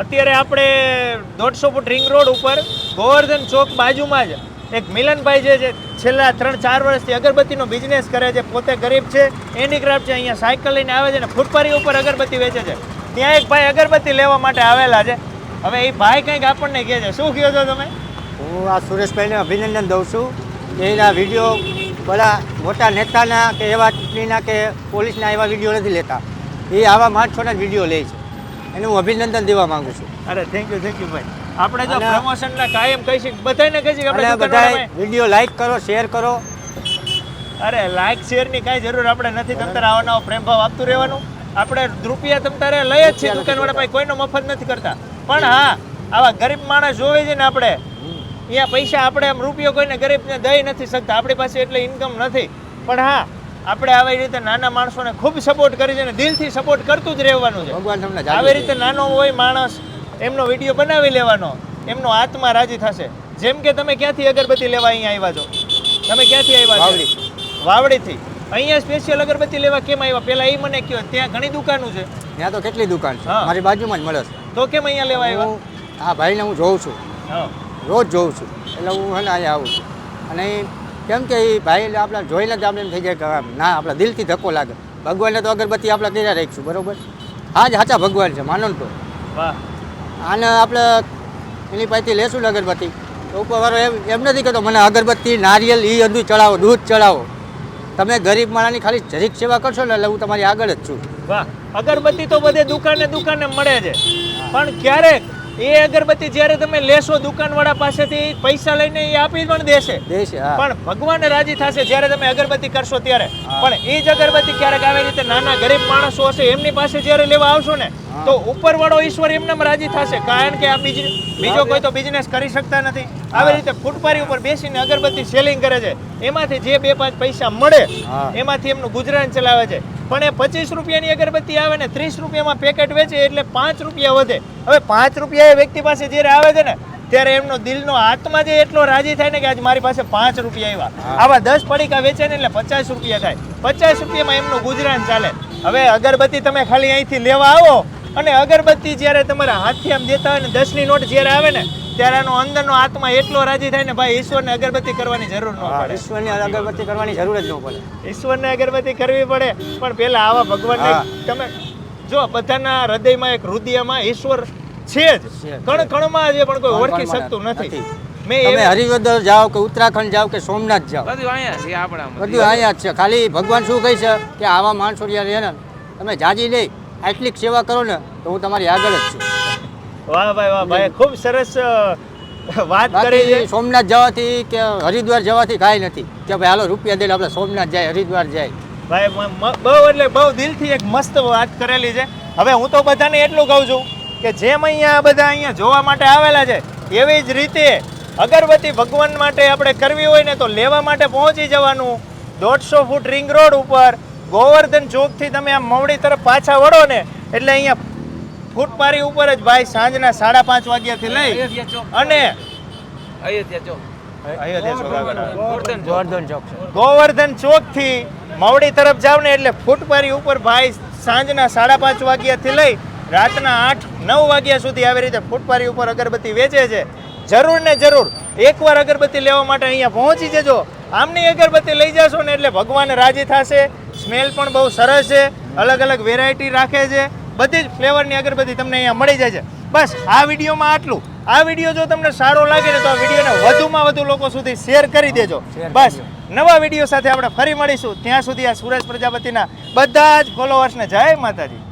અત્યારે આપણે દોઢસો ફૂટ રિંગ રોડ ઉપર ગોવર્ધન ચોક બાજુમાં જ એક મિલનભાઈ જે છેલ્લા ત્રણ ચાર વર્ષથી અગરબત્તીનો બિઝનેસ કરે છે, પોતે ગરીબ છે હેન્ડીક્રાફ્ટ છે, અહીંયા સાયકલ લઈને આવે છે ને ફૂટપારી ઉપર અગરબત્તી વેચે છે. ત્યાં એક ભાઈ અગરબત્તી લેવા માટે આવેલા છે. હવે એ ભાઈ કંઈક આપણને કહે છે. શું કહો છો તમે? હું આ સુરેશભાઈને અભિનંદન દઉં છું. એના વીડિયો બધા મોટા નેતાના કે એવા ચૂંટણીના કે પોલીસના એવા વીડિયો નથી લેતા. એ આવા માણસોના વીડિયો લે છે. એને હું અભિનંદન દેવા માંગુ છું. અરે થેન્ક યુ થેન્ક યુ ભાઈ. આપણે જો પ્રમોશનના કાયમ કહીશું. બધાને કહી કે આપણે બધા વીડિયો લાઈક કરો શેર કરો. અરે લાઈક શેરની કાંઈ જરૂર આપણે નથી. તમ આવવાનો આવો પ્રેમ ભાવ આપતું રહેવાનું. આપણે રૂપિયા તમ તારે લઈ જ છીએ દુકાનવાળા પાસે. કોઈનો મફત નથી કરતા. પણ હા આવા ગરીબ માણસ જોવે છે ને આપણે અહીંયા પૈસા આપણે આમ રૂપિયો કોઈને ગરીબને દઈ નથી શકતા. આપણી પાસે એટલે ઇન્કમ નથી. પણ હા આપણે આવી રીતે નાના માણસોને ખૂબ સપોર્ટ કરી છે અને દિલથી સપોર્ટ કરતું જ રહેવાનું છે. ભગવાન તમને આવી રીતે નાનો હોય માણસ એમનો વીડિયો બનાવી લેવાનો એમનો આત્મા રાજી થશે. જેમ કે તમે ક્યાંથી અગરબત્તી લેવા અહીંયા આવ્યા છો? તમે ક્યાંથી આવ્યા વાવડી. વાવડીથી. અહીંયા સ્પેશિયલ અગરબત્તી લેવા કેમ આવ્યા? પેલા એ મને કહો ત્યાં ઘણી દુકાનો છે. ત્યાં તો કેટલી દુકાન છે. મારી બાજુમાં જ મળે છે. તો કેમ અહીંયા લેવા આવ્યા? હું આ ભાઈને હું જોઉં છું. રોજ જોઉં છું. એટલે હું અહીંયા આવું છું. અને કેમ કે એ ભાઈ આપણે જોઈને જ આપણે એમ થઈ જાય કે ના આપણા દિલથી ધક્કો લાગે. ભગવાનને તો અગરબત્તી આપણે કર્યા રાખીશું બરોબર? હા જ સાચા ભગવાન છે માનો ને તો. વાહ. આને આપણે એની પાસેથી લેશું ને અગરબત્તી? તો ઉપરવાળો એમ એમ નથી કહેતો મને અગરબત્તી નારિયેલ એ અંદુ ચડાવો દૂધ ચડાવો. તમે ગરીબ માણસની ખાલી જરીક સેવા કરશો ને એટલે હું તમારી આગળ જ છું. વાહ. અગરબત્તી તો બધે દુકાને દુકાને મળે છે. પણ ક્યારેક એ અગરબત્તી જ્યારે તમે લેશો દુકાનવાળા પાસેથી પૈસા લઈને એ આપી પણ દેશે. દેશે પણ ભગવાન રાજી થશે જ્યારે તમે અગરબત્તી કરશો ત્યારે. પણ એ જ અગરબત્તી ક્યારેક આવી રીતે નાના ગરીબ માણસો હશે એમની પાસે જ્યારે લેવા આવશો ને તો ઉપરવાળો ઈશ્વર એમનેમ રાજી થશે. કારણ કે આ બીજી બીજો કોઈ તો બિઝનેસ કરી શકતા નથી. આવી રીતે ફૂટપારી ઉપર બેસીને અગરબત્તી સેલિંગ કરે છે. એમાંથી જે બે પાંચ પૈસા મળે એમાંથી એમનું ગુજરાન ચલાવે છે. પણ એ પચીસ રૂપિયાની અગરબત્તી આવે ને ત્રીસ રૂપિયામાં પેકેટ વેચે એટલે પાંચ રૂપિયા વધે. હવે પાંચ રૂપિયા એ વ્યક્તિ પાસે જ્યારે આવે છે ને ત્યારે એમનો દિલનો આત્મા જે એટલો રાજી થાય ને કે આજ મારી પાસે પાંચ રૂપિયા આવ્યા. આવા દસ પડીકા વેચે ને એટલે પચાસ રૂપિયા થાય. પચાસ રૂપિયામાં એમનું ગુજરાન ચાલે. હવે અગરબત્તી તમે ખાલી અહીંથી લેવા આવો અને અગરબત્તી જ્યારે તમારા હાથથી આમ દેતા હોય ને દસની નોટ જ્યારે આવે ને ત્યારે આનો અંદરનો આત્મા એટલો રાજી થાય ને ભાઈ ઈશ્વરને અગરબત્તી કરવાની જરૂર ન પડે. ઈશ્વરની અગરબત્તી કરવાની જરૂર જ ન પડે. ઈશ્વરને અગરબત્તી કરવી પડે પણ પહેલા આવા ભગવાનને તમે જો બધાના હૃદયમાં એક હૃદયમાં ઈશ્વર છે જ. છે. કણ કણમાં જે પણ કોઈ ઓળખી શકતું નથી. તમે હરિવદર જાઓ કે ઉત્તરાખંડ જાઓ કે સોમનાથ જાઓ બધું અહીંયા છે આપણા બધું અહીંયા જ છે. ખાલી ભગવાન શું કહે છે? કે આવા માણસો રહ્યા રહે ને તમે જાજી નહીં. આટલી સેવા કરો ને તો હું તમારી આગળ જ છું. વાહ ભાઈ વાહ ભાઈ ખૂબ સરસ વાત કરી છે. સોમનાથ જવાથી કે હરિદ્વાર જવાથી કાંઈ નથી. કે ભાઈ હાલો રૂપિયા દઈને આપણે સોમનાથ જાય હરિદ્વાર જાય. ભાઈ બહુ એટલે બહુ દિલથી એક મસ્ત વાત કરેલી છે. હવે હું તો બધાને એટલું કહું છું કે જેમ અહીંયા બધા અહીંયા જોવા માટે આવેલા છે એવી જ રીતે અગરબત્તી ભગવાન માટે આપણે કરવી હોય ને તો લેવા માટે પહોંચી જવાનું. દોઢસો ફૂટ રિંગ રોડ ઉપર ગોવર્ધન ચોકથી તમે આમ મવડી તરફ પાછા વળો ને એટલે અહીંયા ફૂટપારી ઉપર જ ભાઈ સાંજના સાડા પાંચ વાગ્યાથી લઈ અને અયોધ્યા ચોક. અયોધ્યા ચોક ગોવર્ધન ચોક. ચોકથી મવડી તરફ જાવ ને એટલે ફૂટપારી ઉપર ભાઈ સાંજના સાડા પાંચ વાગ્યાથી લઈ રાતના આઠ નવ વાગ્યા સુધી આવી રીતે ફૂટપારી ઉપર અગરબત્તી વેચે છે. જરૂર ને જરૂર એકવાર અગરબત્તી લેવા માટે અહીંયા પહોંચી જજો. આમની અગરબત્તી લઈ જશો ને એટલે ભગવાન રાજી થશે. સ્મેલ પણ બહુ સરસ છે અલગ અલગ વેરાયટી રાખે છે બધી જ ફ્લેવરની અગરબત્તી તમને અહીંયા મળી જાય છે. બસ આ વિડીયોમાં આટલું. આ વીડિયો જો તમને સારો લાગે ને તો આ વિડીયોને વધુમાં વધુ લોકો સુધી શેર કરી દેજો. બસ નવા વીડિયો સાથે આપણે ફરી મળીશું. ત્યાં સુધી આ સુરજ પ્રજાપતિના બધા જ ફોલોવર્સને જય માતાજી.